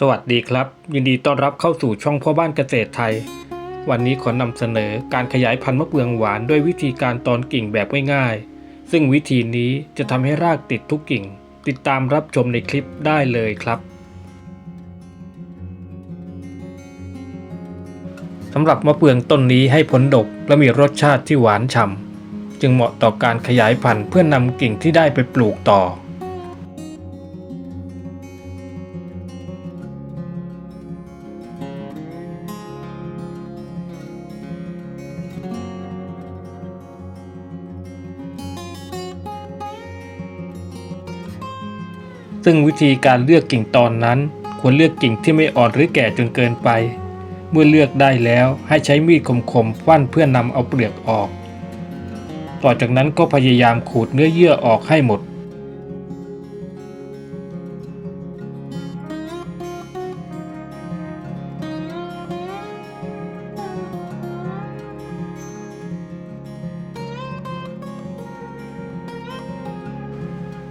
สวัสดีครับ ยินดีต้อนรับเข้าสู่ช่องพ่อบ้านเกษตรไทย วันนี้ขอนำเสนอการขยายพันธุ์มะเฟืองหวานด้วยวิธีการตอนกิ่งแบบง่ายๆ ซึ่งวิธีนี้จะทำให้รากติดทุกกิ่ง ติดตามรับชมในคลิปได้เลยครับสำหรับมะเฟืองต้นนี้ให้ผลดกและมีรสชาติที่หวานฉ่ำจึงเหมาะต่อการขยายพันธุ์เพื่อนำกิ่งที่ได้ไปปลูกต่อ ซึ่งวิธีการเลือกกิ่งตอนนั้น ควรเลือกกิ่งที่ไม่อ่อนหรือแก่จนเกินไป เมื่อเลือกได้แล้วให้ใช้มีดคมๆฟั่นเพื่อนำเอาเปลือกออก ต่อจากนั้นก็พยายามขูดเนื้อเยื่อออกให้หมด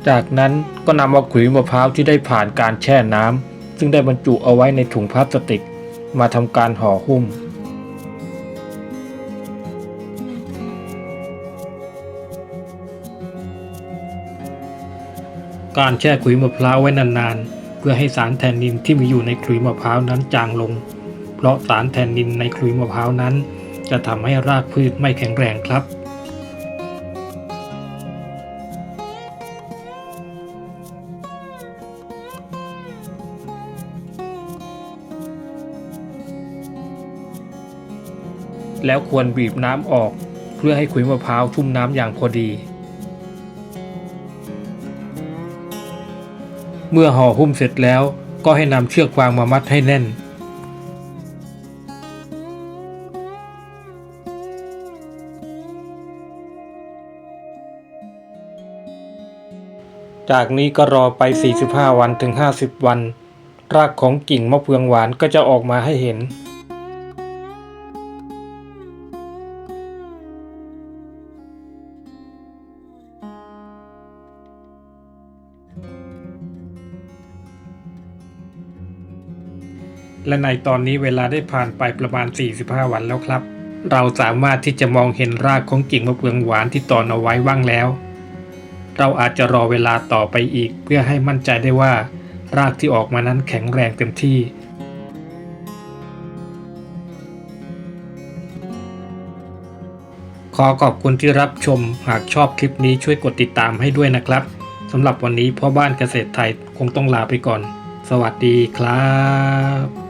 จากนั้นก็นำเอาขุยมะพร้าวที่ได้ผ่านการแช่น้ำซึ่งได้บรรจุเอาไว้ในถุงพลาสติก มาทำการห่อหุ้ม การแช่ขุยมะพร้าวไว้นานๆ เพื่อให้สารแทนนินที่มีอยู่ในขุยมะพร้าวนั้นจางลง เพราะสารแทนนินในขุยมะพร้าวนั้น จะทำให้รากพืชไม่แข็งแรงครับ แล้วควรบีบน้ำออก เพื่อให้ขุยมะพร้าวชุ่มน้ำอย่างพอดี เมื่อห่อหุ้มเสร็จแล้วก็ให้นำเชือกฟางมามัดให้แน่น จากนี้ก็รอไป 45 วันถึง 50 วัน รากของกิ่งมะเฟืองหวานก็จะออกมาให้เห็น และในตอนนี้เวลาได้ผ่านไปประมาณ 45 วันแล้วครับ เราสามารถที่จะมองเห็นรากของกิ่งมะเฟืองหวานที่ตอนเอาไว้ว่างแล้ว เราอาจจะรอเวลาต่อไปอีก เพื่อให้มั่นใจได้ว่า รากที่ออกมานั้นแข็งแรงเต็มที่ขอขอบคุณที่รับชม หากชอบคลิปนี้ช่วยกดติดตามให้ด้วยนะครับ สำหรับวันนี้พ่อบ้านเกษตรไทยคงต้องลาไปก่อน สวัสดีครับ